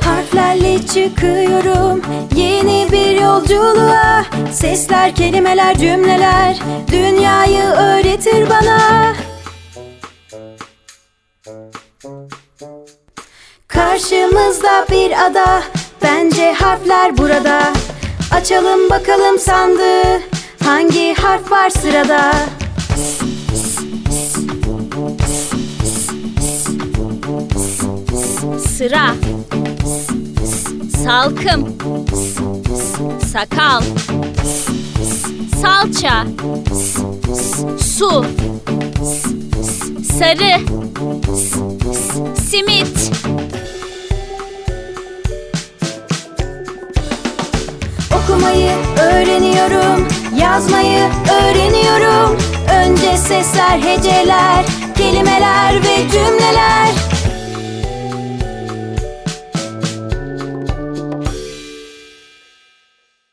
Harflerle çıkıyorum yeni bir yolculuğa. Sesler, kelimeler, cümleler dünyayı öğretir bana. Karşımızda bir ada Bence harfler burada. Açalım bakalım sandığı Hangi harf var sırada? Sıra. Salkım. Sakal. Salça. Su. Sarı. Simit. Okumayı öğreniyorum Yazmayı öğreniyorum. Önce sesler, heceler, kelimeler